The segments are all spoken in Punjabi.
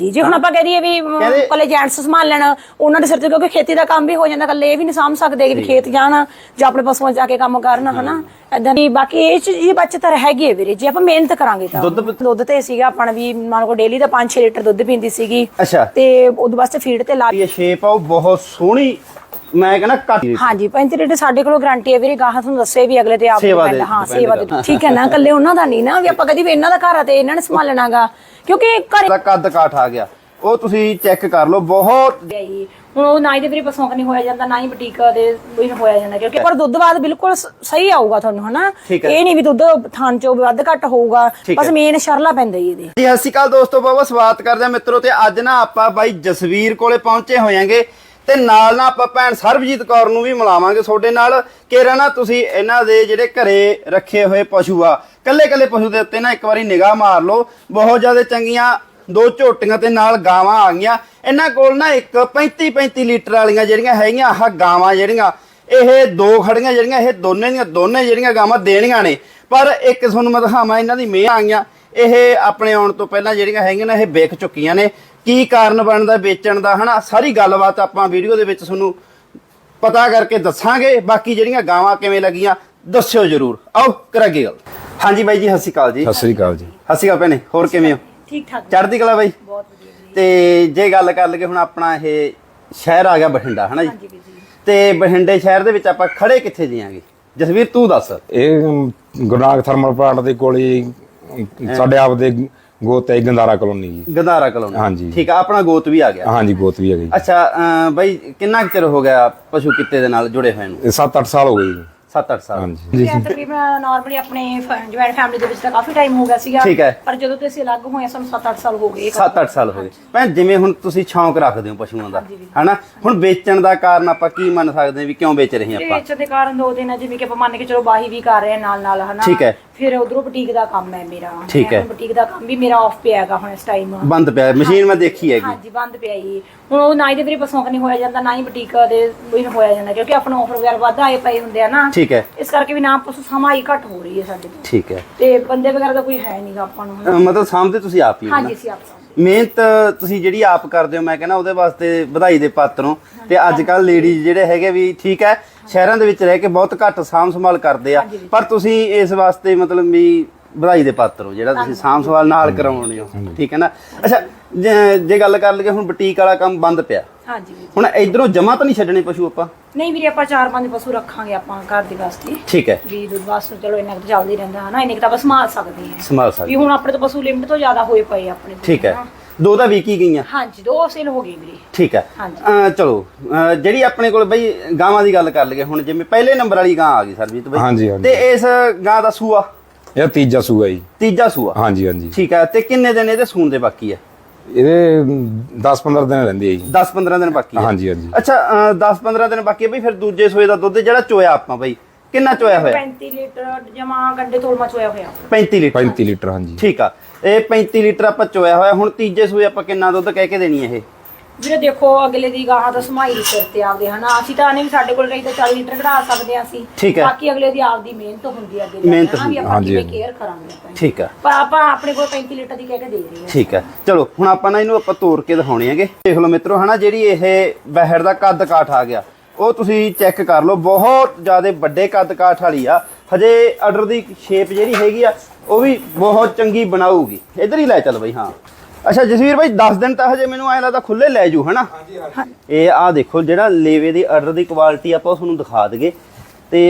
ਹਾਂਜੀ ਜੇ ਹੁਣ ਆਪਾਂ ਕਹਿ ਦਈਏ ਵੀ ਕਹਿੰਦੇ- ਕੱਲੇ ਜੈਂਟਸ ਸੰਭਾਲ ਲੈਣ ਉਹਨਾਂ ਦੇ ਸਿਰ ਤੇ ਕਿਉਂਕਿ ਖੇਤੀ ਦਾ ਕੰਮ ਵੀ ਹੋ ਜਾਂਦਾ ਕੱਲੇ ਇਹ ਵੀ ਨਹੀਂ ਸਾਂਭ ਸਕਦੇ ਕਿ ਖੇਤ ਜਾਣ ਜਾਂ ਆਪਣੇ ਪਸ਼ੂਆਂ 'ਚ ਜਾ ਕੇ ਕੰਮ ਕਰਨ ਹਨਾ? ਏਦਾਂ ਦੀ ਬਾਕੀ ਇਹ ਚ ਇਹ ਬਚਤ ਹੈਗੀ ਹੈ ਵੀਰੇ ਜੇ ਆਪਾਂ ਮਿਹਨਤ ਕਰਾਂਗੇ ਤਾਂ। ਦੁੱਧ- ਦੁੱਧ ਤੇ ਸੀਗਾ ਆਪਣਾ ਵੀ ਮੰਨ ਲਓ ਡੇਲੀ ਦਾ 5-6 ਲੀਟਰ ਦੁੱਧ ਪੀਂਦੀ ਸੀਗੀ। ਅੱਛਾ। ਤੇ ਉਦੋਂ ਵਾਸਤੇ ਫੀਡ ਤੇ ਲਾ ਇਹ ਸ਼ੇਪ ਆ ਉਹ ਬਹੁਤ ਸੋਹਣੀ ਮੈਂ ਕਹਿੰਦਾ ਕੱਟ ਹਾਂਜੀ 35 ਲੀਟਰ ਸਾਡੇ ਕੋਲ ਗਾਰੰਟੀ ਹੈ ਵੀਰੇ ਗਾਹਾਂ ਤੁਹਾਨੂੰ ਦੱਸੇ ਵੀ ਅਗਲੇ ਤੇ ਆਪ ਸੇਵਾ depend- ਦੇ ਹਾਂ ਸੇਵਾ ਦੇ। ਠੀਕ ਹੈ ਨਾ ਕੱਲੇ ਉਹਨਾਂ ਦਾ ਨਹੀਂ ਨਾ ਵੀ ਆਪਾਂ ਕਦੀ ਵੀ ਇਹਨਾਂ ਦਾ ਘਰ ਆ ਤੇ ਇਹਨਾਂ ਨੇ ਸੰਭਾਲਣਾਗਾ ਕਿਉਂਕਿ ਘਰੇ ਦਾ ਕੱਦ ਕਾਠ ਆ ਗਿਆ ਉਹ ਤੁਸੀਂ ਚੈੱਕ ਕਰ ਲਓ ਬਹੁਤ ਹੁਣ ਉਹ ਨਾ ਹੀ ਦੇ ਵੀਰੇ ਪਸੰਦ ਨਹੀਂ ਹੋਇਆ ਜਾਂਦਾ ਨਾ ਹੀ ਬੁਟੀਕ ਦੇ ਵੀ ਹੋਇਆ ਜਾਂਦਾ ਕਿਉਂਕਿ ਪਰ ਦੁੱਧ ਬਾਅਦ ਬਿਲਕੁਲ ਸ- ਸਹੀ ਆਊਗਾ ਤੁਹਾਨੂੰ ਹਨਾ ਠੀਕ ਹੈ। ਇਹ ਨਹੀਂ ਵੀ ਦੁੱਧ ਥਾਨ ਚੋਂ ਵੱਧ ਘੱਟ ਹੋਊਗਾ ਠੀਕ ਬਸ ਹੈ। ਮੇਨ ਸ਼ਰਲਾ ਪੈਂਦਾ ਹੀ ਇਹਦੇ ਜੀ ਸਤਿ ਸ਼੍ਰੀ ਅਕਾਲ ਦੋਸਤੋ ਬਹੁਤ ਸਵਾਗਤ ਕਰਦੇ ਆ ਮਿੱਤਰੋ ਤੇ ਅੱਜ ਨਾ ਆਪਾਂ ਬਾਈ ਜਸਵੀਰ ਕੋਲੇ ਪਹੁੰਚੇ ਹੋਇਆਂਗੇ ਤੇ ਨਾਲ ਨਾ ਆਪਾਂ ਭੈਣ ਸਰਬਜੀਤ ਕੌਰ ਨੂੰ ਵੀ ਮਿਲਾਵਾਂਗੇ ਤੁਹਾਡੇ ਨਾਲ। ਕਿਹੜਾ ਨਾ ਤੁਸੀਂ ਇਹਨਾਂ ਦੇ ਜਿਹੜੇ ਘਰੇ ਰੱਖੇ ਹੋਏ ਪਸ਼ੂ ਆ ਕੱਲੇ ਕੱਲੇ ਪਸ਼ੂ ਦੇ ਉੱਤੇ ਨਾ ਇੱਕ ਵਾਰੀ ਨਿਗਾਹ ਮਾਰ ਲਓ। ਬਹੁਤ ਜ਼ਿਆਦਾ ਚੰਗੀਆਂ ਦੋ ਝੋਟੀਆਂ ਤੇ ਨਾਲ ਗਾਵਾਂ ਆ ਗਈਆਂ। ਇਹਨਾਂ ਕੋਲ ਨਾ ਇੱਕ 35 35 ਲੀਟਰ ਵਾਲੀਆਂ ਜਿਹੜੀਆਂ ਹੈਗੀਆਂ, ਆਹ ਗਾਵਾਂ ਜਿਹੜੀਆਂ, ਇਹ ਦੋ ਖੜੀਆਂ ਜਿਹੜੀਆਂ, ਇਹ ਦੋਨੇ ਦੀਆਂ ਦੋਨੇ ਜਿਹੜੀਆਂ ਗਾਵਾਂ ਦੇਣੀਆਂ ਨੇ। ਪਰ ਇੱਕ ਤੁਹਾਨੂੰ ਮੈਂ ਦਿਖਾਵਾਂ, ਇਹਨਾਂ ਦੀ ਮੇਹ ਆ ਗਈਆਂ। ਇਹ ਆਪਣੇ ਆਉਣ ਤੋਂ ਪਹਿਲਾਂ ਜਿਹੜੀਆਂ ਹੈਗੀਆਂ ਨੇ, ਇਹ ਵੇਖ ਚੁੱਕੀਆਂ ਨੇ। ਕੀ ਕਾਰਨ ਬਣਦਾ ਵੇਚਣ ਦਾ ਹਨਾ? ਸਾਰੀ ਗੱਲਬਾਤ ਆਪਾਂ ਵੀਡੀਓ ਦੇ ਵਿੱਚ ਤੁਹਾਨੂੰ ਪਤਾ ਕਰਕੇ ਦੱਸਾਂਗੇ। ਬਾਕੀ ਜਿਹੜੀਆਂ ਗਾਵਾਂ ਕਿਵੇਂ ਲੱਗੀਆਂ ਦੱਸਿਓ ਜਰੂਰ। ਆਓ ਕਰਾਂਗੇ ਗੱਲ। ਹਾਂਜੀ ਬਾਈ ਜੀ ਸਤਿ ਸ਼੍ਰੀ ਅਕਾਲ ਜੀ। ਸਤਿ ਸ੍ਰੀ ਅਕਾਲ ਜੀ। ਸਤਿ ਸ਼੍ਰੀ ਅਕਾਲ ਭੈਣੇ ਹੋਰ ਕਿਵੇਂ ਹੋ? ਠੀਕ ਠਾਕ ਚੜ੍ਹਦੀ ਕਲਾ ਬਾਈ? ਬਹੁਤ ਵਧੀਆ ਤੇ ਜੇ ਗੱਲ ਕਰ ਲਈਏ ਹੁਣ ਆਪਣਾ ਇਹ ਸ਼ਹਿਰ ਆ ਗਿਆ ਬਠਿੰਡਾ ਹਨਾ ਹਾਂਜੀ ਜੀ। ਤੇ ਬਠਿੰਡੇ ਸ਼ਹਿਰ ਦੇ ਵਿੱਚ ਆਪਾਂ ਖੜੇ ਕਿੱਥੇ ਜੀਆਂਗੇ ਜਸਵੀਰ ਤੂੰ ਦੱਸ। ਇਹ ਗੁਰਨਾਗ ਥਰਮਲ ਪਲਾਂਟ ਦੇ ਕੋਲ ਹੀ ਸਾਡੇ ਆਪ ਦੇ ਗੋਤ ਹੈ ਗੰਦਾਰਾ ਕਲੋਨੀ ਜੀ। ਗੰਦਾਰਾ ਕਲੋਨੀ। ਹਾਂਜੀ। ਠੀਕ ਆ ਆਪਣਾ ਗੋਤ ਵੀ ਆ ਗਿਆ। ਹਾਂਜੀ ਗੋਤ ਵੀ ਹੈਗੀ ਅੱਛਾ ਅਮ ਬਾਈ ਕਿੰਨਾ ਕੁ ਚਿਰ ਹੋ ਗਿਆ ਪਸ਼ੂ ਕਿੱਤੇ ਦੇ ਨਾਲ ਜੁੜੇ ਹੋਏ ਨੂੰ? ਇਹ 7-8 ਸਾਲ ਹੋ ਗਏ ਜੀ। 7-8 ਸਾਲ। ਹਾਂਜੀ। ਜੀ ਤਕਰੀਬਨ ਨਾਰਮਲੀ ਆਪਣੇ ਜੁਆਇੰਟ ਫੈਮਿਲੀ ਦੇ ਵਿੱਚ ਤਾਂ ਕਾਫੀ ਟਾਈਮ ਹੋ ਗਿਆ ਸੀਗਾ। ਠੀਕ ਹੈ। ਪਰ ਜਦੋਂ ਤੇ ਅਸੀਂ ਅਲੱਗ ਹੋਏ ਸਾਨੂੰ 7-8 ਸਾਲ ਹੋ ਗਏ। 7-8 ਸਾਲ ਹੋ ਗਏ। ਭੈਣ ਜਿਵੇਂ ਹੁਣ ਤੁਸੀਂ ਸ਼ੌਂਕ ਰੱਖਦੇ ਹੋ ਪਸ਼ੂਆਂ ਦਾ। ਹਨਾ? ਹੁਣ ਵੇਚਣ ਦਾ ਕਾਰਨ ਆਪਾਂ ਕੀ ਮੰਨ ਸਕਦੇ ਹਾਂ ਵੀ ਕਿਉਂ ਵੇਚ ਰਹੇ ਹਾਂ ਆਪਾਂ? ਵੇਚਣ ਦੇ ਕਾਰਨ ਦੋ ਦਿਨ ਆ, ਜਿਵੇਂ ਕਿ ਆਪਾਂ ਮੰਨ ਕੇ ਚਲੋ ਬਾਹੀ ਵੀ ਕਰ ਰਹੇ ਆ ਨਾਲ ਨਾਲ ਹਨਾ? ਠੀਕ ਹੈ। ਫਿਰ ਉਧਰੋਂ ਬੁਟੀਕ ਦਾ ਕੰਮ ਹੈ ਮੇਰਾ। ਠੀਕ ਹੈ। ਬੁਟੀਕ ਦਾ ਕੰਮ ਵੀ ਮੇਰਾ ਆਫ ਪਿਆ ਹੈਗਾ ਹੁਣ ਇਸ ਟਾਈਮ ਬੰਦ ਪਿਆ ਮਸ਼ੀਨ ਮੈਂ ਦੇਖੀ ਹੈਗੀ। ਹਾਂਜੀ ਬੰਦ ਪਿਆ ਜੀ। ਹੁਣ ਉਹ ਨਾ ਹੀ ਦੇ ਵੀਰੇ ਪਸੰਦ ਨਹੀਂ ਹੋਇਆ ਜਾਂਦਾ ਨਾ ਹੀ ਬੁਟੀਕ ਦੇ ਵੀ ਹੋਇਆ ਜਾਂਦਾ ਕਿਉਂਕਿ ਆਪਣਾ ਆਫਰ ਵਗੈਰਾ ਵੱਧ ਆਏ ਪਏ ਹੁੰਦੇ ਆ ਨਾ। ਠੀਕ ਹੈ। ਇਸ ਕਰਕੇ ਵੀ ਨਾ ਪਸ਼ੂ ਸਮਾਈ ਘੱਟ ਹੋ ਰਹੀ ਹੈ ਸਾਡੇ ਤੋਂ। ਠੀਕ ਹੈ। ਤੇ ਬੰਦੇ ਵਗੈਰਾ ਦਾ ਕੋਈ ਹੈ ਨਹੀਂਗਾ ਆਪਾਂ ਨੂੰ ਹਨਾ। ਅਹ ਮਤਲਬ ਸਾਹਮਣੇ ਤੁਸੀਂ ਆਪ ਹੀ ਹੋ ਨਾ? ਹਾਂਜੀ ਅਸੀਂ ਆਪ ਸਾਂਭ- ਮਿਹਨਤ ਤੁਸੀਂ ਜਿਹੜੀ ਆਪ ਕਰਦੇ ਹੋ ਮੈਂ ਕਹਿੰਦਾ ਉਹਦੇ ਵਾਸਤੇ ਵਧਾਈ ਦੇ ਪਾਤਰ ਹੋ। ਤੇ ਅੱਜ ਕੱਲ ਲੇਡੀਜ਼ ਜਿਹੜੇ ਹੈਗੇ ਵੀ ਠੀਕ ਹੈ ਸ਼ਹਿਰਾਂ ਦੇ ਵਿੱਚ ਰਹਿ ਕੇ ਬਹੁਤ ਘੱਟ ਸਾਂਭ ਸੰਭਾਲ ਕਰਦੇ ਆ। ਪਰ ਤੁਸੀਂ ਇਸ ਵਾਸਤੇ ਮਤਲਬ ਵੀ ਵਧਾਈ ਦੇ ਪਾਤਰ ਹੋ ਜਿਹੜਾ ਤੁਸੀਂ ਸਾਂਭ ਸੰਭਾਲ ਨਾਲ ਕਰਾਉਣੇ ਹੋ ਠੀਕ ਹੈ ਨਾ? ਅੱਛਾ ਜੇ- ਜੇ ਗੱਲ ਕਰ ਲਈਏ ਹੁਣ ਬੁਟੀਕ ਵਾਲਾ ਕੰਮ ਬੰਦ ਪਿਆ। ਹਾਂਜੀ। ਵੀਰ। ਹੁਣ ਇਧਰੋਂ ਜਮਾ ਤਾਂ ਨਹੀਂ ਛੱਡਣੇ ਪਸ਼ੂ ਆਪਾਂ? ਨਹੀਂ ਵੀਰੇ ਆਪਾਂ ਚਾਰ ਪੰਜ ਪਸ਼ੂ ਰੱਖਾਂਗੇ ਆਪਾਂ ਘਰ ਦੇ ਵਾਸਤੇ। ਠੀਕ ਹੈ। ਵੀ ਦੁੱਧ ਵਾਸਤੇ ਚਲੋ ਇੰਨਾ ਕੁ ਤਾਂ ਚੱਲਦਾ ਹੀ ਰਹਿੰਦਾ ਹਨਾ? ਇੰਨੇ ਕੁ ਤਾਂ ਆਪਾਂ ਸੰਭਾਲ ਸਕਦੇ ਹਾਂ। ਸੰਭਾਲ ਸਕਦੇ ਵੀ ਹੁਣ ਆਪਣੇ ਤੋਂ ਪਸ਼ੂ ਲਿਮਟ ਤੋਂ ਜ਼ਿਆਦਾ ਹੋਏ ਪਏ ਆ ਆਪਣੇ ਕੋਲ, ਠੀਕ ਹੈ। ਹਨਾ। ਦੋ ਤਾਂ ਵਿਕੀ ਗਈਆਂ। ਹਾਂਜੀ ਦੋ ਸੇਲ ਹੋ ਗਈ ਵੀਰੇ। ਠੀਕ ਹੈ। ਹਾਂਜੀ। ਅਹ ਚਲੋ ਅਹ ਜਿਹੜੀ ਆਪਣੇ ਕੋਲ ਬਈ ਗਾਵਾਂ ਦੀ ਗੱਲ ਕਰ ਲਈਏ ਹੁਣ ਜਿਵੇਂ ਪਹਿਲੇ ਨੰਬਰ ਵਾਲੀ ਗਾਂ ਆ ਗਈ ਸਰਜੀਤ ਬਈ। ਹਾਂਜੀ, ਹਾਂਜੀ। ਤੇ ਇਸ ਗਾਂ ਦਾ ਸੂਆ? ਇਹ ਤੀਜਾ ਸੂਆ ਜੀ। ਤੀਜਾ ਸੂਆ? ਹਾਂਜੀ ਹਾਂਜੀ। ਠੀਕ ਹੈ ਤੇ ਕਿੰਨੇ ਦਿਨ ਇਹਦੇ ਸੂਣ ਦੇ ਬਾਕੀ ਹੈ ਇਹਦੇ 10-15 ਦਿਨ ਰਹਿੰਦੇ ਆ ਜੀ। 10-15 ਦਿਨ ਬਾਕੀ ਹੈ ਹਾਂਜੀ ਹਾਂਜੀ। ਅੱਛਾ 10-15 ਦਿਨ ਬਾਕੀ ਹੈ ਬਈ ਫਿਰ ਦੂਜੇ ਸੂਏ ਦਾ ਦੁੱਧ ਜਿਹੜਾ ਚੋਇਆ ਆਪਾਂ ਬਈ ਕਿੰਨਾ ਚੋਇਆ ਹੋਇਆ? 35 ਲੀਟਰ ਜਮਾ ਗੰਡੇ ਤੋਲਮਾ ਚੋਇਆ ਹੋਇਆ। 35 ਲੀਟਰ। 35 ਲੀਟਰ ਹਾਂਜੀ। ਠੀਕ ਆ ਇਹ 35 ਲੀਟਰ ਆਪਾਂ ਚੋਇਆ ਹੋਇਆ। ਹੁਣ ਤੀਜੇ ਸੂਏ ਆਪਾਂ ਕਿੰਨਾ ਦੁੱਧ ਕਹਿ ਕੇ ਦੇਣੀ ਹੈ ਇਹ? ਵੀਰੇ ਦੇਖੋ ਅਗਲੇ ਦੀ ਗਾਹਾਂ ਤਾਂ ਸਮਾਈ ਦੇ ਸਿਰ ਤੇ ਆਪਦੇ ਹਨਾ? ਅਸੀਂ ਤਾਂ ਨਹੀਂ ਸਾਡੇ ਕੋਲ ਰਹੀ ਤਾਂ 40 ਲੀਟਰ ਕਢਾ ਸਕਦੇ ਹਾਂ ਅਸੀਂ। ਠੀਕ ਹੈ। ਬਾਕੀ ਅਗਲੇ ਦੀ ਆਪਦੀ ਮਿਹਨਤ ਹੁੰਦੀ ਹੈ ਅੱਗੇ ਮਿਹਨਤ ਹਨਾ, ਵੀ ਆਪਾਂ ਹਾਂਜੀ, ਕਿਵੇਂ ਹਾਂਜੀ। ਕੇਅਰ ਕਰਾਂਗੇ ਆਪਾਂ। ਠੀਕ ਆ। ਪਰ ਆਪਾਂ ਆਪਣੇ ਕੋਲ 35 ਲੀਟਰ ਦੀ ਕਹਿ ਕੇ ਦੇ ਰਹੇ ਹਾਂ। ਠੀਕ ਹੈ ਚਲੋ ਹੁਣ ਆਪਾਂ ਨਾ ਇਹਨੂੰ ਆਪਾਂ ਤੋੜ ਕੇ ਦਿਖਾਉਣੇ ਹੈਗੇ। ਦੇਖ ਲਓ ਮਿੱਤਰੋ ਹਨਾ? ਜਿਹੜੀ ਇਹ ਬਹਿਰ ਦਾ ਕੱਦ ਕਾਠ ਆ ਗਿਆ ਉਹ ਤੁਸੀਂ ਚੈੱਕ ਕਰ ਲਓ। ਬਹੁਤ ਜ਼ਿਆਦਾ ਵੱਡੇ ਕੱਦ ਕਾਠ ਵਾਲੀ ਆ। ਹਜੇ ਆਰਡਰ ਦੀ ਸ਼ੇਪ ਜਿਹੜੀ ਹੈਗੀ ਆ ਉਹ ਵੀ ਬਹੁਤ ਚੰਗੀ ਬਣਾਊਗੀ। ਇਧਰ ਹੀ ਲੈ ਚੱਲ ਬਈ ਹਾਂ। ਅੱਛਾ ਜਸਵੀਰ ਭਾਈ 10 ਦਿਨ ਤਾਂ ਹਜੇ ਮੈਨੂੰ ਐਂ ਲੱਗਦਾ ਖੁੱਲੇ ਲੈ ਜੂ ਹਨਾ? ਇਹ ਆ ਦੇਖੋ ਜਿਹੜਾ ਲੇਵੇ ਦੀ ਆਰਡਰ ਦੀ ਕੁਆਲਿਟੀ ਆਪਾਂ ਤੁਹਾਨੂੰ ਦਿਖਾ ਦਈਏ। ਤੇ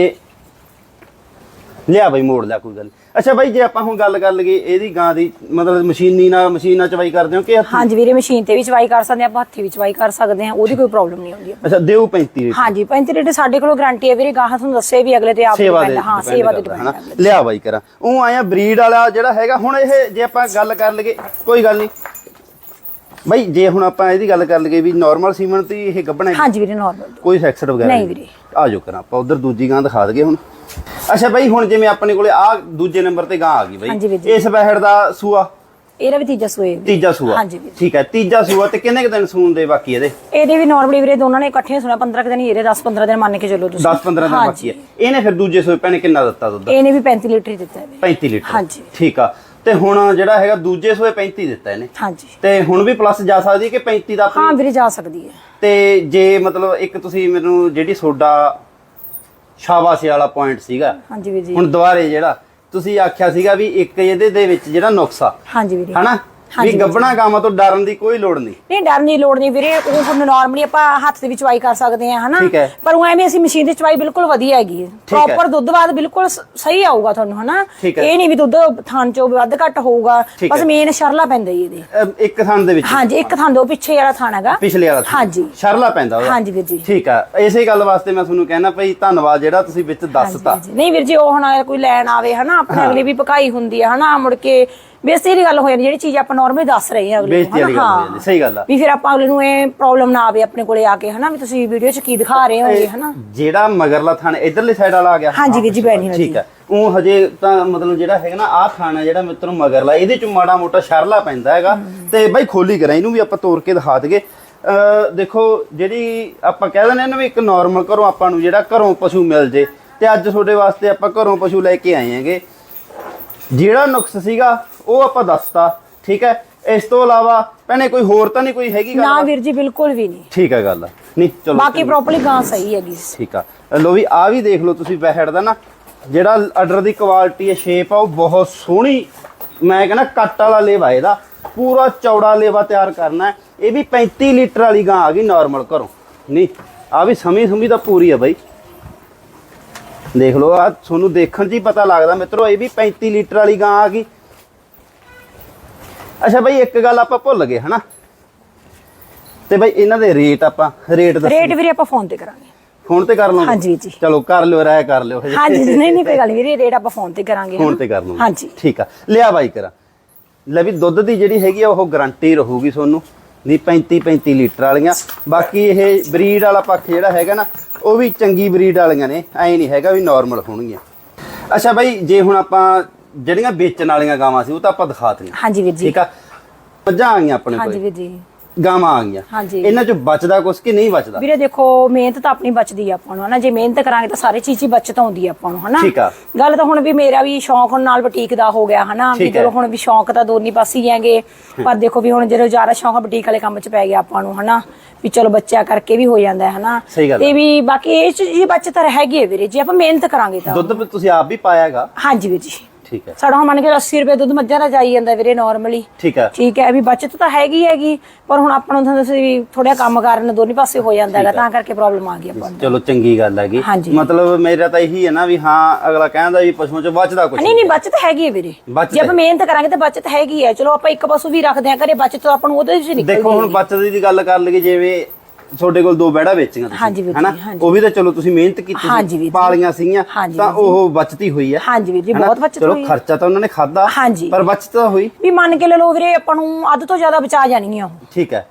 ਲਿਆ ਬਈ ਮੋੜ ਲਿਆ ਕੋਈ ਗੱਲ। ਅੱਛਾ ਬਾਈ ਜੇ ਆਪਾਂ ਹੁਣ ਗੱਲ ਕਰ ਲਈਏ ਇਹਦੀ ਗਾਂ ਦੀ ਮਤਲਬ ਮਸ਼ੀਨੀ ਨਾਲ ਮਸ਼ੀਨ ਨਾਲ ਚਵਾਈ ਕਰਦੇ ਹੋ ਕਿ ਹੱਥੀਂ? ਹਾਂਜੀ ਵੀਰੇ ਮਸ਼ੀਨ ਤੇ ਵੀ ਚਵਾਈ ਕਰ ਸਕਦੇ ਹਾਂ ਆਪਾਂ ਹੱਥੀ ਵੀ ਚਵਾਈ ਕਰ ਸਕਦੇ ਹਾਂ ਉਹਦੀ ਕੋਈ ਪ੍ਰੋਬਲਮ ਨਹੀਂ ਹੁੰਦੀ। ਅੱਛਾ ਦਿਓ 35 ਲੀਟਰ ਹਾਂਜੀ 35 ਲੀਟਰ ਸਾਡੇ ਕੋਲ ਗਾਰੰਟੀ ਹੈ ਵੀਰੇ ਗਾਹਾਂ ਤੁਹਾਨੂੰ ਦੱਸੇ ਵੀ ਅਗਲੇ ਤੇ ਆਪ ਸੇਵਾ ਦੇ depend- ਹਾਂ depend ਸੇਵਾ ਦੇ ਕਰਦਾ, depend। ਲਿਆ ਬਾਈ ਕਰਾਂ। ਉਹ ਆਇਆ ਬਰੀਡ ਵਾਲਾ ਜਿਹੜਾ ਹੈਗਾ ਹੁਣ ਇਹ ਜੇ ਆਪਾਂ ਗੱਲ ਕਰ ਲਈਏ ਕੋਈ ਗੱਲ ਨਹੀਂ। ਬਾਈ ਜੇ ਹੁਣ ਆਪਾਂ ਇਹਦੀ ਗੱਲ ਕਰ ਲਈਏ ਵੀ ਨਾਰਮਲ ਸੀਮਨ ਤੇ ਇਹ ਗੱਬਣਾ ਹਾਂਜੀ ਵੀਰੇ ਨਾਰਮਲ ਕੋਈ ਸੈਕਸਡ ਵਗੈਰਾ ਨਹੀਂ ਵੀਰੇ। ਆ ਜਾਓ ਕਰਾਂ ਆਪਾਂ ਉਧਰ ਦੂਜੀ ਗਾਂ ਦਿਖਾ ਦਈਏ ਹੁਣ। ਅੱਛਾ ਬਾਈ ਹੁਣ ਜਿਵੇਂ ਆਪਣੇ ਕੋਲੇ ਆ ਦੂਜੇ ਨੰਬਰ ਤੇ ਗਾਂ ਆ ਗਈ ਬਾਈ। ਜੀ। ਇਸ ਬਹਿੜ ਦਾ ਸੂਆ? ਇਹਦਾ ਵੀ ਤੀਜਾ ਸੂਏ। ਤੀਜਾ ਸੂਆ। ਹਾਂਜੀ ਵੀਰੇ। ਠੀਕ ਹੈ ਤੀਜਾ ਸੂਆ ਤੇ ਕਿੰਨੇ ਕੁ ਦਿਨ ਸੂਣ ਦੇ ਬਾਕੀ ਇਹਦੇ? ਇਹਦੇ ਵੀ ਨਾਰਮਲੀ ਵੀਰੇ ਦੋਨਾਂ ਨੇ ਇਕੱਠੇ ਸੁਣਿਆ 15 ਕੁ ਦਿਨ ਹੀ ਇਹਦੇ 10 15 ਦਿਨ ਮੰਨ ਕੇ ਚੱਲੋ ਤੁਸੀਂ। 10 15 ਦਿਨ ਬਾਕੀ ਹੈ। ਇਹਨੇ ਫਿਰ ਦੂਜੇ ਸੂਏ ਪੈਣੇ ਕਿੰਨਾ ਦਿੱਤਾ ਦੁੱਧ? ਇਹਨੇ ਵੀ 35 ਲੀਟਰ ਹੀ ਦਿੱਤਾ ਹੈ ਵੀਰੇ। 35 ਲੀਟਰ। ਹਾਂਜੀ। ਠੀਕ ਆ। ਤੇ ਹੁਣ ਜਿਹੜਾ ਹੈਗਾ ਦੂਜੇ ਸੂਏ 35 ਦਿੱਤਾ ਇਹਨੇ। ਹਾਂਜੀ। ਤੇ ਹੁਣ ਵੀ ਪਲੱਸ ਜਾ ਸਕਦੀ ਹੈ ਕਿ 35 ਦਾ ਹਾਂ ਵੀਰੇ ਜਾ ਸਕਦੀ ਹੈ। ਤੇ ਜੇ ਮਤਲਬ ਇੱਕ ਤੁਸੀਂ ਮੈਨੂੰ ਜਿਹੜੀ ਤੁਹਾਡਾ ਸ਼ਾਬਾਸ਼ੀ ਵਾਲਾ ਪੁਆਇੰਟ ਸੀਗਾ ਹਾਂਜੀ ਵੀਰ ਜੀ। ਹੁਣ ਦੁਬਾਰੇ ਜਿਹੜਾ ਤੁਸੀਂ ਆਖਿਆ ਸੀਗਾ ਵੀ ਇੱਕ ਇਹਦੇ ਦੇ ਵਿੱਚ ਜਿਹੜਾ ਨੁਕਸਾ ਹਾਂਜੀ ਵੀਰੇ। ਹਨਾ? ਵੀ ਗੱਬਣਾ ਗਾਵਾਂ ਤੋਂ ਡਰਨ ਦੀ ਕੋਈ ਲੋੜ ਨਹੀਂ। ਨਹੀਂ ਡਰਨ ਦੀ ਲੋੜ ਨਹੀਂ ਵੀਰੇ ਉਹ ਹੁਣ ਨਾਰਮਲੀ ਆਪਾਂ ਹੱਥ ਦੇ ਵਿੱਚ ਚਵਾਈ ਕਰ ਸਕਦੇ ਆ ਹਨਾ। ਪਰ ਉਹ ਐਵੇਂ ਅਸੀਂ ਮਸ਼ੀਨ ਦੀ ਚਵਾਈ ਬਿਲਕੁਲ ਵਧੀਆ ਹੈਗੀ। ਪ੍ਰੋਪਰ ਦੁੱਧ ਬਾਅਦ ਬਿਲਕੁਲ ਸਹੀ ਆਊਗਾ ਤੁਹਾਨੂੰ ਹਨਾ। ਇਹ ਨਹੀਂ ਵੀ ਦੁੱਧ ਥਾਂ ਚੋਂ ਵੱਧ ਘੱਟ ਹੋਊਗਾ ਬਸ। ਮੇਨ ਸ਼ਰਲਾ ਪੈਂਦਾ ਹੀ ਇਹਦੇ। ਇੱਕ ਥਣ ਦੇ ਵਿੱਚ। ਹਾਂਜੀ ਇੱਕ ਥਾਂ ਦੋ ਪਿੱਛੇ ਵਾਲਾ ਥਾਂ ਹੈਗਾ। ਪਿਛਲੇ ਵਾਲਾ। ਹਾਂਜੀ। ਸ਼ਰਲਾ ਪੈਂਦਾ ਉਹਦਾ। ਹਾਂਜੀ ਵੀਰ ਜੀ। ਠੀਕ ਆ। ਇਸੇ ਗੱਲ ਵਾਸਤੇ ਮੈਂ ਤੁਹਾਨੂੰ ਕਹਿਣਾ ਭਈ ਧੰਨਵਾਦ ਜਿਹੜਾ ਤੁਸੀਂ ਵਿੱਚ ਦੱਸਤਾ। ਨਹੀਂ ਵੀਰ ਜੀ ਉਹ ਹੁਣ ਕੋਈ ਲੈਣ ਆਵੇ ਹਨਾ? ਆਪਣੇ ਅਗਲੀ ਵੀ ਪਕਾਈ ਹੁੰਦੀ ਹੈ ਹਨਾ? ਮੁੜ ਕੇ ਬੇਇੱਜ਼ਤੀ ਦੀ ਗੱਲ ਹੋ ਜਾਂਦੀ ਜਿਹੜੀ ਚੀਜ਼ ਆਪਾਂ ਨਾਰਮਲੀ ਦੱਸ ਰਹੇ ਹਾਂ ਅਗਲੇ ਬੇਇੱਜ਼ਤੀ ਵਾਲੀ ਗੱਲ ਹਨਾ, ਹੋ। ਜਾਂਦੀ, ਸਹੀ ਗੱਲ ਆ। ਵੀ ਫਿਰ ਆਪਾਂ ਅਗਲੇ ਨੂੰ ਇਹ ਪ੍ਰੋਬਲਮ ਨਾ ਆਵੇ ਆਪਣੇ ਕੋਲੇ ਆ ਕੇ ਹਨਾ? ਵੀ ਤੁਸੀਂ ਵੀਡੀਓ 'ਚ ਕੀ ਦਿਖਾ ਰਹੇ ਹੋਗੇ ਹਨਾ? ਜਿਹੜਾ ਮਗਰਲਾ ਥਣ ਇਧਰਲੀ ਸਾਈਡ ਵਾਲਾ ਆ ਗਿਆ। ਹਾਂਜੀ ਵੀਰ ਜੀ, ਬੈਣੀ ਵਾਲੀ। ਠੀਕ ਆ ਉਹ ਹਜੇ ਤਾਂ ਮਤਲਬ ਜਿਹੜਾ ਹੈਗਾ ਨਾ ਆਹ ਥਣ ਜਿਹੜਾ ਮਿੱਤਰੋਂ ਮਗਰਲਾ ਇਹਦੇ ਚ ਮਾੜਾ ਮੋਟਾ ਸ਼ਰਲਾ ਪੈਂਦਾ ਹੈਗਾ। ਤੇ ਬਾਈ ਖੋਲੀ ਕਰਾਂ ਇਹਨੂੰ ਵੀ ਆਪਾਂ ਤੋੜ ਕੇ ਦਿਖਾ ਅਹ ਦੇਖੋ ਜਿਹੜੀ ਆਪਾਂ ਕਹਿ ਦਿੰਦੇ ਨੇ ਵੀ ਇੱਕ ਨਾਰਮਲ ਘਰੋਂ ਆਪਾਂ ਨੂੰ ਜਿਹੜਾ ਘਰੋਂ ਪਸ਼ੂ ਮਿਲ ਜੇ ਤੇ ਅੱਜ ਤੁਹਾਡੇ ਵਾਸਤੇ ਆਪਾਂ ਘਰੋਂ ਪਸ਼ੂ ਲੈ ਕੇ ਆਏ ਹੈਗੇ। ਜਿਹੜਾ ਨੁਕਸ ਸੀਗਾ ਉਹ ਆਪਾਂ ਦੱਸਤਾ ਠੀਕ ਹੈ? ਇਸ ਤੋਂ ਇਲਾਵਾ ਭੈਣੇ ਕੋਈ ਹੋਰ ਤਾਂ ਨਹੀਂ ਕੋਈ ਹੈਗੀ ਨਾ ਗੱਲ ਵੀਰ ਜੀ ਬਿਲਕੁਲ ਵੀ ਨਹੀਂ। ਠੀਕ ਹੈ ਗੱਲ ਨਹੀਂ ਚਲੋ ਬਾਕੀ ਪ੍ਰੋਪਰਲੀ ਗਾਂ ਸਹੀ ਹੈਗੀ ਠੀਕ ਆ। ਲੋ ਵੀ ਆ ਵੀ ਦੇਖ ਲਓ ਤੁਸੀਂ ਬੈਹੜ ਦਾ ਨਾ। ਜਿਹੜਾ ਆਰਡਰ ਦੀ ਕੁਆਲਿਟੀ ਹੈ ਸ਼ੇਪ ਆ ਉਹ ਬਹੁਤ ਸੋਹਣੀ ਮੈਂ ਕਹਿੰਦਾ ਕੱਟ ਵਾਲਾ ਲੇਵਾ ਇਹਦਾ। ਪੂਰਾ ਚੌੜਾ ਲੇਵਾ ਤਿਆਰ ਕਰਨਾ ਹੈ। ਇਹ ਵੀ 35 ਲੀਟਰ ਵਾਲੀ ਗਾਂ ਆ ਗਈ ਨਾਰਮਲ ਘਰੋਂ। ਨਹੀਂ ਆ ਵੀ ਸਮੀ ਸਮੀ ਤਾਂ ਪੂਰੀ ਆ ਬਾਈ। ਦੇਖ ਲਓ ਆ ਤੁਹਾਨੂੰ ਦੇਖਣ 'ਚ ਹੀ ਪਤਾ ਲੱਗਦਾ ਮਿੱਤਰੋ ਇਹ ਵੀ 35 ਲੀਟਰ ਵਾਲੀ ਗਾਂ ਆ ਗਈ। ਅੱਛਾ ਬਾਈ ਇੱਕ ਗੱਲ ਆਪਾਂ ਭੁੱਲ ਗਏ ਹਨਾ? ਤੇ ਬਾਈ ਇਹਨਾਂ ਦੇ ਰੇਟ ਆਪਾਂ ਰੇਟ ਦੱਸੋ। ਰੇਟ ਵੀਰੇ ਆਪਾਂ ਫੋਨ ਤੇ ਕਰਾਂਗੇ। ਫੋਨ ਤੇ ਕਰ ਲਵਾਂਗੇ ਹਾਂਜੀ ਜੀ। ਚਲੋ ਕਰ ਲਿਓ ਰਾਇ ਕਰ ਲਿਓ। ਹਜੇ। ਹਾਂਜੀ ਜੀ, ਨਹੀਂ ਨਹੀਂ ਕੋਈ ਗੱਲ ਨਹੀਂ ਵੀਰੇ ਰੇਟ ਆਪਾਂ ਫੋਨ ਤੇ ਕਰਾਂਗੇ ਫੋਨ। ਤੇ ਕਰ ਲਵਾਂਗੇ ਹਾਂਜੀ। ਠੀਕ ਆ। ਲਿਆ ਬਾਈ ਕਰਾਂ। ਲੈ ਵੀ ਦੁੱਧ ਦੀ ਜਿਹੜੀ ਹੈਗੀ ਆ ਉਹ ਗਾਰੰਟੀ ਰਹੂਗੀ ਤੁਹਾਨੂੰ। ਨਹੀਂ 35 35 ਲੀਟਰ ਵਾਲੀਆਂ। ਬਾਕੀ ਇਹ ਬਰੀਡ ਵਾਲਾ ਪੱਖ ਜਿਹੜਾ ਹੈਗਾ ਨਾ ਉਹ ਵੀ ਚੰਗੀ ਬਰੀਡ ਵਾਲੀਆਂ ਨੇ। ਐ ਨਹੀਂ ਹੈਗਾ ਵੀ ਨਾਰਮਲ ਹੋਣਗੀਆਂ। ਅੱਛਾ ਬਾਈ ਜੇ ਹੁਣ ਆਪਾਂ ਜਿਹੜੀਆਂ ਵੇਚਣ ਵਾਲੀਆਂ ਗਾਵਾਂ ਸੀ ਉਹ ਤਾਂ ਆਪਾਂ ਦਿਖਾਤੀਆਂ ਹਾਂਜੀ ਵੀਰ ਜੀ। ਠੀਕ ਆ? ਮੱਝਾਂ ਆ ਗਈਆਂ ਆਪਣੇ ਹਾਂਜੀ ਕੋਲ। ਵੀਰ ਜੀ। ਗਾਵਾਂ ਆ ਗਈਆਂ। ਹਾਂਜੀ। ਇਹਨਾਂ ਚੋਂ ਬਚਦਾ ਕੁਛ ਕਿ ਨਹੀਂ ਬਚਦਾ? ਵੀਰੇ ਦੇਖੋ ਮਿਹਨਤ ਤਾਂ ਆਪਣੀ ਬਚਦੀ ਆ ਆਪਾਂ ਨੂੰ ਹਨਾ? ਜੇ ਮਿਹਨਤ ਕਰਾਂਗੇ ਤਾਂ ਸਾਰੇ ਚੀਜ਼ ਹੀ ਬਚਤ ਆਉਂਦੀ ਆ ਆਪਾਂ ਨੂੰ ਹਨਾ? ਠੀਕ ਆ। ਗੱਲ ਤਾਂ ਹੁਣ ਵੀ ਮੇਰਾ ਵੀ ਸ਼ੌਂਕ ਹੁਣ ਨਾਲ ਬੁਟੀਕ ਦਾ ਹੋ ਗਿਆ ਹਨਾ? ਵੀ ਠੀਕ ਹੈ। ਚਲੋ ਹੁਣ ਵੀ ਸ਼ੌਂਕ ਤਾਂ ਦੋਨੀ ਪਾਸੇ ਹੀ ਹੈਗੇ ਪਰ ਦੇਖੋ ਵੀ ਹੁਣ ਜਦੋਂ ਜ਼ਿਆਦਾ ਸ਼ੌਂਕ ਬੁਟੀਕ ਵਾਲੇ ਕੰਮ 'ਚ ਪੈ ਗਿਆ ਆਪਾਂ ਨੂੰ ਹਨਾ? ਵੀ ਚਲੋ ਬੱਚਾ ਕਰਕੇ ਵੀ ਹੋ ਜਾਂਦਾ ਹੈ ਹਨਾ? ਸਹੀ ਗੱਲ ਤੇ। ਵੀ ਬਾਕੀ ਇਹ ਚੀਜ਼ ਦੀ ਬਚਤ ਹੈਗੀ ਹੈ ਵੀਰੇ ਜੇ ਆਪਾਂ ਮਿਹਨਤ ਕਰਾਂਗੇ ਤਾਂ। ਦੁੱਧ ਵੀ ਤੁਸੀਂ ਆਪ ਵੀ ਪਾਇਆ ਹੈਗਾ? ਹਾਂਜੀ ਵੀਰ ਜੀ। ਠੀਕ ਹੈ। ਸਾਡਾ ਹੁਣ ਮੰਨ ਕੇ 80 ਰੁਪਏ ਦੁੱਧ ਮੱਝਾਂ ਦਾ ਜਾਈ ਜਾਂਦਾ ਵੀਰੇ ਨਾਰਮਲੀ ਠੀਕ ਹੈ। ਠੀਕ ਹੈ ਵੀ ਬਚਤ ਤਾਂ ਹੈਗੀ ਹੈਗੀ ਪਰ ਹੁਣ ਆਪਾਂ ਨੂੰ ਤਾਂ ਅਸੀਂ ਥੋੜਾ ਕੰਮ ਕਰਨ ਦੋਨੀ ਪਾਸੇ ਹੋ ਜਾਂਦਾ ਹੈਗਾ ਤਾਂ ਕਰਕੇ ਪ੍ਰੋਬਲਮ ਆ ਗਈ ਆਪਾਂ ਨੂੰ। ਚਲੋ ਚੰਗੀ ਗੱਲ ਹੈਗੀ। ਮਤਲਬ ਮੇਰਾ ਤਾਂ ਇਹੀ ਹੈ ਨਾ ਵੀ ਹਾਂ ਅਗਲਾ ਕਹਿੰਦਾ ਵੀ ਪਸ਼ੂਆਂ ਚ ਬਚਦਾ ਕੁਝ ਨਹੀਂ ਨਹੀਂ ਬਚਤ ਹੈਗੀ ਹੈ ਵੀਰੇ। ਜੇ ਆਪਾਂ ਮਿਹਨਤ ਕਰਾਂਗੇ ਤਾਂ ਬਚਤ ਹੈਗੀ ਹੈ। ਚਲੋ ਆਪਾਂ ਇੱਕ ਪਸ਼ੂ ਵੀ ਰੱਖਦੇ ਆ ਘਰੇ ਬਚਤ ਤਾਂ ਆਪਾਂ ਨੂੰ ਉਹਦੇ ਵਿੱਚ ਨਿਕਲਦੀ ਦੇਖੋ ਹੁਣ ਬਚਤ ਦੀ ਗੱਲ ਕਰ ਲਈਏ ਜਿਵੇਂ ਤੁਹਾਡੇ ਕੋਲ ਦੋ ਬੈੜਾ ਵੇਚੀਆਂ ਤੁਸੀਂ ਹਨਾ। ਉਹ ਵੀ ਤਾਂ ਚਲੋ ਤੁਸੀਂ ਮਿਹਨਤ ਕੀਤੀ। ਪਾਲੀਆਂ ਸੀਗੀਆਂ ਤਾਂ। ਉਹ ਬਚਤੀ ਹੋਈ ਹੈ ਹਾਂਜੀ ਵੀਰ ਜੀ? ਬਹੁਤ ਬਚਤ ਚਲੋ ਹੋਈ ਹੈ। ਖਰਚਾ ਤਾਂ ਉਹਨਾਂ ਨੇ ਖਾਦਾ। ਪਰ ਬਚਤ ਤਾਂ ਹੋਈ ਵੀ ਮੰਨ ਕੇ ਲੈ ਲਓ ਵੀਰੇ ਆਪਾਂ ਨੂੰ ਅੱਧ ਤੋਂ ਜ਼ਿਆਦਾ ਬਚਾ ਜਾਣੀ ਆ ਉਹ ਠੀਕ ਹੈ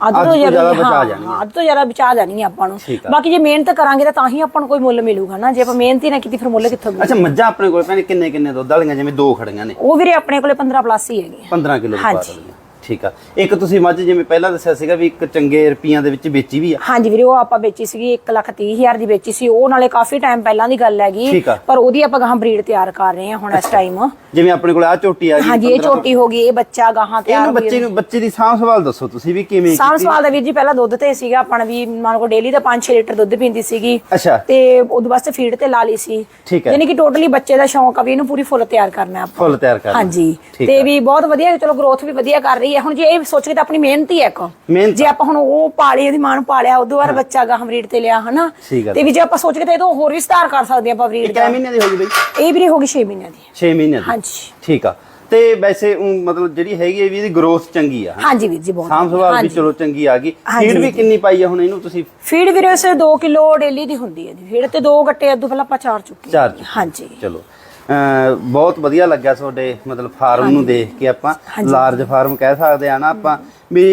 ਅੱਧ ਤੋਂ ਜ਼ਿਆਦਾ ਬਚਾ ਹਾਂ, ਜਾਣੀ ਹੈ। ਅੱਧ ਤੋਂ ਜ਼ਿਆਦਾ ਬਚਾ ਜਾਣੀ ਆ ਆਪਾਂ ਨੂੰ। ਬਾਕੀ ਜੇ ਮਿਹਨਤ ਕਰਾਂਗੇ ਤਾਂ ਤਾਂ ਹੀ ਆਪਾਂ ਨੂੰ ਕੋਈ ਮੁੱਲ ਮਿਲੂਗਾ ਨਾ ਜੇ ਆਪਾਂ ਮਿਹਨਤ ਹੀ ਨਾ ਕੀਤੀ ਫਿਰ ਮੁੱਲ ਕਿੱਥੋਂ ਮਿਲੂ ਅੱਛਾ ਮੱਝਾਂ ਆਪਣੇ ਕੋਲ ਭੈਣੇ ਕਿੰਨੇ ਕਿੰਨੇ ਦੁੱਧ ਵਾਲੀਆਂ ਜਿਵੇਂ ਦੋ ਖੜੀਆਂ ਨੇ ਉਹ ਵੀਰੇ ਆਪਣੇ ਕੋਲੇ 15 ਪਲੱਸ ਹੀ ਹੈਗੇ 15 ਕਿਲੋ ਹਾਂਜੀ। ਠੀਕ ਆ। ਇੱਕ ਤੁਸੀਂ ਮੱਝ ਜਿਵੇਂ ਪਹਿਲਾਂ ਦੱਸਿਆ ਸੀਗਾ ਵੀ ਇੱਕ ਚੰਗੇ ਰੁਪਈਆਂ ਦੇ ਵਿੱਚ ਵੇਚੀ ਵੀ ਆ। ਹਾਂਜੀ ਵੀਰੇ ਉਹ ਆਪਾਂ ਵੇਚੀ ਸੀਗੀ 1 ਲੱਖ 30 ਹਜ਼ਾਰ ਦੀ ਵੇਚੀ ਸੀ। ਉਹ ਨਾਲੇ ਕਾਫੀ ਟਾਈਮ ਪਹਿਲਾਂ ਦੀ ਗੱਲ ਹੈਗੀ। ਠੀਕ ਆ। ਪਰ ਉਹਦੀ ਆਪਾਂ ਗਾਹਾਂ ਬਰੀਡ ਤਿਆਰ ਕਰ ਰਹੇ ਹਾਂ ਹੁਣ ਇਸ ਟਾਈਮ ਜਿਵੇਂ ਆਪਣੇ ਕੋਲ ਆ ਝੋਟੀ ਆ ਗਈ ਹਾਂਜੀ ਇਹ 15 ਛੋਟੀ ਹੋ ਗਈ ਇਹ ਬੱਚਾ ਗਾਹਾਂ ਤਿਆਰ ਇਹਨੂੰ ਹੋ ਬੱਚੇ ਨੂੰ ਬੱਚੇ ਦੀ ਸਾਂਭ ਸੰਭਾਲ ਦੱਸੋ ਤੁਸੀਂ ਵੀ ਕਿਵੇਂ ਸਾਂਭ ਕੀਤੀ? ਸਵਾਲ ਦਾ ਵੀਰ ਜੀ ਪਹਿਲਾਂ ਦੁੱਧ ਤੇ ਸੀਗਾ ਆਪਣਾ ਵੀ ਮੰਨ ਕੋ ਡੇਲੀ ਦਾ 5-6 ਲੀਟਰ ਦੁੱਧ ਪੀਂਦੀ ਸੀਗੀ। ਅੱਛਾ। ਤੇ ਉਹਦੇ ਵਾਸਤੇ ਫੀਡ ਤੇ ਲਾ ਲਈ ਸੀ। ਠੀਕ ਹੈ। ਯਾਨੀ ਕਿ ਟੋਟਲੀ ਬੱਚੇ ਦਾ ਸ਼ੌਂਕ ਆ ਵੀ ਇਹਨੂੰ ਪੂਰੀ ਫੁੱਲ ਤਿਆਰ ਕਰਨਾ ਆਪਾਂ। ਫੁੱਲ ਤਿਆਰ ਕਰਨਾ। ਹਾਂਜੀ। ਠੀਕ ਤੇ ਹੈ। ਵੀ ਬਹੁਤ ਵਧੀਆ ਚਲੋ ਗਰੋਥ ਵੀ ਵਧੀਆ ਕਰ ਰਹੀ ਹੈ ਹੁਣ ਜੇ ਇਹ ਸੋਚ ਕੇ ਤਾਂ ਆਪਣੀ ਮਿਹਨਤ ਹੀ ਹੈ ਮਿਹਨਤ। ਜੇ ਆਪਾਂ ਹੁਣ ਉਹ ਪਾਲੀ ਉਹਦੀ ਮਾਂ ਨੂੰ ਪਾਲਿਆ ਉਦੋਂ ਬਾਅਦ ਬੱਚਾ ਗਾ ਬਰੀਡ ਤੇ ਲਿਆ ਹਨਾ। ਤੇ ਵੀ ਜੇ ਆਪਾਂ ਸੋਚ ਕੇ ਤਾਂ ਇਹ ਤੋਂ ਹੋਰ ਵੀ ਸੁਧਾਰ ਕਰ ਸਕਦੇ ਆਪਾਂ ਬਰੀਡ ਕਿੰਨੇ ਦਾ। ਮਹੀਨੇ ਦੀ ਹੋ ਗਈ ਬਈ? ਇਹ ਵੀਰੇ ਹੋ ਗਈ 6 ਮਹੀਨਿਆਂ ਦੀ। 6 ਮਹੀਨੇ ਦੀ। ਹਾਂਜੀ। ਠੀਕ ਆ। ਤੇ ਵੈਸੇ ਊਂ ਮਤਲਬ ਜਿਹੜੀ ਹੈਗੀ ਹੈ ਵੀ ਇਹਦੀ ਗਰੋਥ ਚੰਗੀ ਆ ਹਾਂਜੀ ਵੀਰ ਜੀ ਬਹੁਤ ਸਾਂਭ ਸੰਭਾਲ ਵੀ ਹਾਂਜੀ। ਚਲੋ ਚੰਗੀ ਆ ਗਈ। ਹਾਂਜੀ ਫੀਡ ਵੀ। ਕਿੰਨੀ ਪਾਈ ਆ ਹੁਣ ਇਹਨੂੰ ਤੁਸੀਂ? ਫੀਡ ਵੀਰੇ ਉਸੇ 2 ਕਿਲੋ ਡੇਲੀ ਦੀ ਹੁੰਦੀ ਹੈ ਜੀ। ਫੀਡ ਤੇ ਦੋ ਗੱਟੇ ਅੱਧੂ ਪਹਿਲਾਂ ਆਪਾਂ ਚਾਰ ਚੁੱਕੇ ਚਾਰ ਚੁੱਕੇ। ਹਾਂਜੀ। ਚਲੋ। ਬਹੁਤ ਵਧੀਆ ਲੱਗਿਆ ਤੁਹਾਡੇ ਮਤਲਬ ਫਾਰਮ ਨੂੰ ਦੇਖ ਕੇ ਆਪਾਂ। ਲਾਰਜ ਫਾਰਮ ਕਹਿ ਸਕਦੇ ਆ ਨਾ ਆਪਾਂ ਵੀ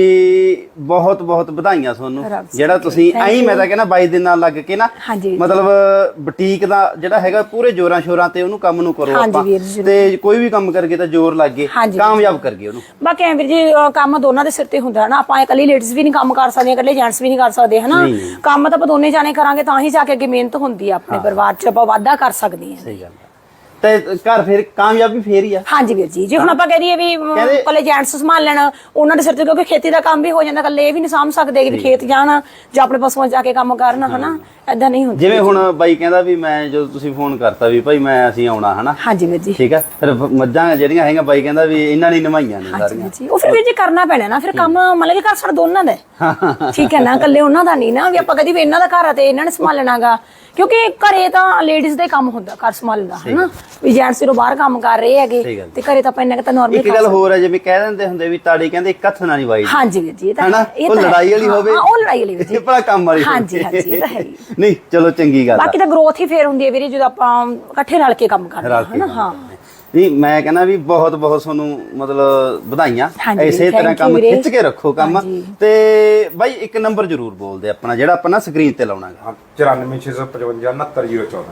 ਬਹੁਤ ਬਹੁਤ ਵਧਾਈਆਂ ਤੁਹਾਨੂੰ ਜਿਹੜਾ ਤੁਸੀਂ ਐਂ ਮੈਂ। ਤਾਂ ਕਹਿੰਦਾ ਬਾਈ ਦਿਨ ਨਾਲ ਲੱਗ ਕੇ ਨਾ। ਮਤਲਬ ਬੁਟੀਕ ਦਾ ਜਿਹੜਾ ਹੈਗਾ ਪੂਰੇ ਜੋਰਾਂ ਸ਼ੋਰਾਂ ਤੇ ਉਹਨੂੰ ਕੰਮ ਨੂੰ ਕਰੋ ਆਪਾਂ। ਤੇ ਕੋਈ ਵੀ ਕੰਮ ਕਰਗੇ ਤਾਂ ਜ਼ੋਰ ਲੱਗੇ। ਕਾਮਯਾਬ ਕਰਗੇ ਉਹਨੂੰ ਬਾਕੀ ਐਂ ਵੀਰ ਜੀ ਕੰਮ ਦੋਨਾਂ ਦੇ ਸਿਰ ਤੇ ਹੁੰਦਾ ਨਾ ਆਪਾਂ ਇਕੱਲੀ ਲੇਡੀਜ਼ ਵੀ ਨਹੀਂ ਕੰਮ ਕਰ ਸਕਦੇ ਇਕੱਲੇ ਜੈਂਟਸ ਵੀ ਨਹੀਂ ਕਰ ਸਕਦੇ ਹਨਾ। ਕੰਮ ਤਾਂ ਆਪਾਂ ਦੋਨੇ ਜਾਣੇ ਕਰਾਂਗੇ ਤਾਂ ਹੀ ਜਾ ਕੇ ਅੱਗੇ ਮਿਹਨਤ ਹੁੰਦੀ ਆ ਆਪਣੇ ਪਰਿਵਾਰ 'ਚ ਆਪਾਂ ਵਾਧਾ ਕਰ ਸਕਦੇ ਹਾਂ ਸਹੀ ਗੱਲ ਹੈ ਤੇ ਘਰ ਫਿਰ ਕਾਮਯਾਬੀ ਫੇਰ ਹੀ ਆ। ਹਾਂਜੀ ਵੀਰ ਜੀ ਜੇ ਹੁਣ ਆਪਾਂ ਕਹਿ ਦਈਏ ਵੀ ਕਹਿੰਦੇ- ਕੱਲੇ ਜੈਂਟਸ ਸੰਭਾਲ ਲੈਣ ਉਹਨਾਂ ਦੇ ਸਿਰ ਤੇ ਕਿਉਂਕਿ ਖੇਤੀ ਦਾ ਕੰਮ ਵੀ ਹੋ ਜਾਂਦਾ ਕੱਲੇ ਇਹ ਵੀ ਨਹੀਂ ਸਾਂਭ ਸਕਦੇ ਕਿ ਖੇਤ ਜਾਣ ਜਾਂ ਆਪਣੇ ਪਸ਼ੂਆਂ 'ਚ ਜਾ ਕੇ ਕੰਮ ਕਰਨ ਹਨਾ? ਐਦਾਂ ਨਹੀਂ ਹੁੰਦਾ ਜਿਵੇਂ ਹੁਣ ਬਾਈ ਕਹਿੰਦਾ ਵੀ ਮੈਂ ਜਦੋਂ ਤੁਸੀਂ ਫੋਨ ਕਰਤਾ ਵੀ ਭਾਈ ਮੈਂ ਅਸੀਂ ਆਉਣਾ ਹਨਾ? ਹਾਂਜੀ ਵੀਰ ਜੀ। ਠੀਕ ਆ? ਫਿਰ ਮੱਝਾਂ ਜਿਹੜੀਆਂ ਹੈਗੀਆਂ ਬਾਈ ਕਹਿੰਦਾ ਵੀ ਇਹਨਾਂ ਨੇ ਨਵਾਈਆਂ ਨੇ ਹਾਂਜੀ ਸਾਰੀਆਂ। ਵੀਰ ਜੀ ਉਹ ਫਿਰ ਵੀਰ ਜੀ ਕਰਨਾ ਪੈਣਾ ਨਾ ਫਿਰ ਕੰਮ ਮਤਲਬ ਕਿ ਘਰ ਸਾਡਾ ਦੋਨਾਂ ਦਾ ਹੈ। ਠੀਕ ਹੈ ਨਾ ਕੱਲੇ ਉਹਨਾਂ ਦਾ ਨਹੀਂ ਨਾ ਵੀ ਆਪਾਂ ਕਦੀ ਵੀ ਇਹਨਾਂ ਦਾ ਘਰ ਆ ਤੇ ਇਹਨਾਂ ਨੇ ਸੰਭਾਲਣਾਗਾ ਕਿਉਂਕਿ ਘਰੇ ਤਾਂ ਲੇਡੀਜ਼ ਦਾ ਹੀ ਕੰਮ ਹੁੰਦਾ ਘਰ ਸੰਭਾਲਣਾ ਹਨਾ ਵੀ ਜੈਂਟਸ ਸਿਰੋਂ ਬਾਹਰ ਕੰਮ ਕਰ ਰਹੇ ਸਹੀ ਹੈਗੇ ਗੱਲ। ਤੇ ਘਰੇ ਤਾਂ ਆਪਾਂ ਇੰਨਾ ਕੁ ਤਾਂ ਨਾਰਮਲ ਇੱਕ ਗੱਲ ਹੋਰ ਹੈ ਜਿਵੇਂ ਕਹਿ ਦਿੰਦੇ ਹੁੰਦੇ ਵੀ ਤਾੜੀ ਕਹਿੰਦੇ ਇੱਕ ਹੱਥ ਨਾਲ ਨਹੀਂ ਵਾਈ ਹਾਂਜੀ ਵੀਰ ਜੀ ਇਹ ਤਾਂ ਹਨਾ ਇਹ ਉਹ ਤਾਂ ਹੈ। ਲੜਾਈ ਵਾਲੀ ਹਾਂ, ਹੋਵੇ ਹਾਂ ਉਹ ਲੜਾਈ ਵਾਲੀ ਵੀਰ ਜੀ ਇਹ ਭਲਾ ਕੰਮ ਵਾਲੀ ਹਾਂਜੀ। ਹਾਂਜੀ, ਇਹ ਤਾਂ ਹੈ ਹੀ। ਨਹੀਂ ਚਲੋ ਚੰਗੀ ਗੱਲ ਆ ਬਾਕੀ ਤਾਂ ਗਰੋਥ ਹੀ ਫੇਰ ਹੁੰਦੀ ਹੈ ਵੀਰੇ ਜਦੋਂ ਆਪਾਂ ਇਕੱਠੇ ਰਲ ਕੇ ਕੰਮ ਕਰਦੇ ਹਾਂ ਕੇ ਹਨਾ ਕੰਮ ਹਾਂ। ਨਹੀਂ ਮੈਂ ਕਹਿੰਦਾ ਵੀ ਬਹੁਤ ਬਹੁਤ ਤੁਹਾਨੂੰ ਮਤਲਬ ਵਧਾਈਆਂ ਹਾਂਜੀ, ਇਸੇ thank ਤਰ੍ਹਾਂ you ਕੰਮ ਵੀਰੇ। ਖਿੱਚ ਕੇ ਰੱਖੋ ਕੰਮ। ਤੇ ਬਾਈ ਇੱਕ ਨੰਬਰ ਜ਼ਰੂਰ ਬੋਲਦੇ ਆਪਣਾ ਜਿਹੜਾ ਆਪਾਂ ਨਾ ਸਕਰੀਨ ਤੇ ਲਾਉਣਾਗਾ 94655 69014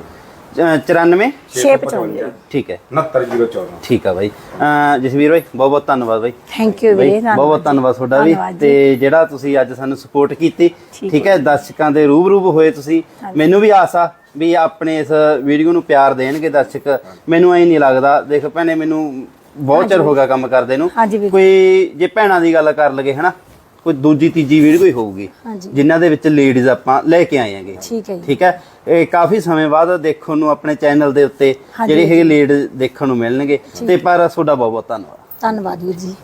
94 ਸ਼ੇਪ ਚਾਹੁੰਦੇ ਠੀਕ ਹੈ। 69014 ਠੀਕ ਆ ਬਾਈ। ਅਹ ਜਸਵੀਰ ਬਾਈ ਬਹੁਤ ਬਹੁਤ ਧੰਨਵਾਦ ਬਾਈ। ਥੈਂਕ ਯੂ ਬਾਈ ਵੀਰੇ ਬਹੁਤ ਬਹੁਤ ਧੰਨਵਾਦ ਤੁਹਾਡਾ ਵੀ। ਧੰਨਵਾਦ ਜੀ। ਤੇ ਜਿਹੜਾ ਤੁਸੀਂ ਅੱਜ ਸਾਨੂੰ ਸਪੋਰਟ ਕੀਤੀ ਠੀਕ ਠੀਕ ਹੈ ਦਰਸ਼ਕਾਂ ਦੇ ਰੂਬਰੂ ਹੋਏ ਤੁਸੀਂ। ਮੈਨੂੰ ਵੀ ਆਸ ਆ ਵੀ ਆਪਣੇ ਇਸ ਵੀਡੀਓ ਨੂੰ ਪਿਆਰ ਦੇਣਗੇ ਦਰਸ਼ਕ। ਮੈਨੂੰ ਐ ਨਹੀਂ ਲੱਗਦਾ। ਦੇਖ ਭੈਣੇ ਮੈਨੂੰ ਬਹੁਤ ਚਿਰ ਹੋ ਗਿਆ ਕੰਮ ਕਰਦੇ ਨੂੰ। ਕੋਈ ਜੇ ਭੈਣਾਂ ਦੀ ਗੱਲ ਕਰ ਲਗੇ ਹਨਾ ਕੋਈ ਦੂਜੀ ਤੀਜੀ ਵੀਡੀਓ ਹੀ ਹੋਊਗੀ। ਜਿਨ੍ਹਾਂ ਦੇ ਵਿੱਚ ਲੇਡੀਜ਼ ਆਪਾਂ ਲੈ ਕੇ ਆਏ ਆਂਗੇ ਠੀਕ ਹੈ ਠੀਕ ਹੈ? ਇਹ ਕਾਫੀ ਸਮੇਂ ਬਾਅਦ ਦੇਖਣ ਨੂੰ ਆਪਣੇ ਚੈਨਲ ਦੇ ਉੱਤੇ ਜਿਹੜੇ ਹੈਗੇ ਲੇਡ ਦੇਖਣ ਨੂੰ ਮਿਲਣਗੇ। ਤੇ ਪਰ ਤੁਹਾਡਾ ਬਹੁਤ ਬਹੁਤ ਧੰਨਵਾਦ। ਧੰਨਵਾਦ ਵੀਰ ਜੀ।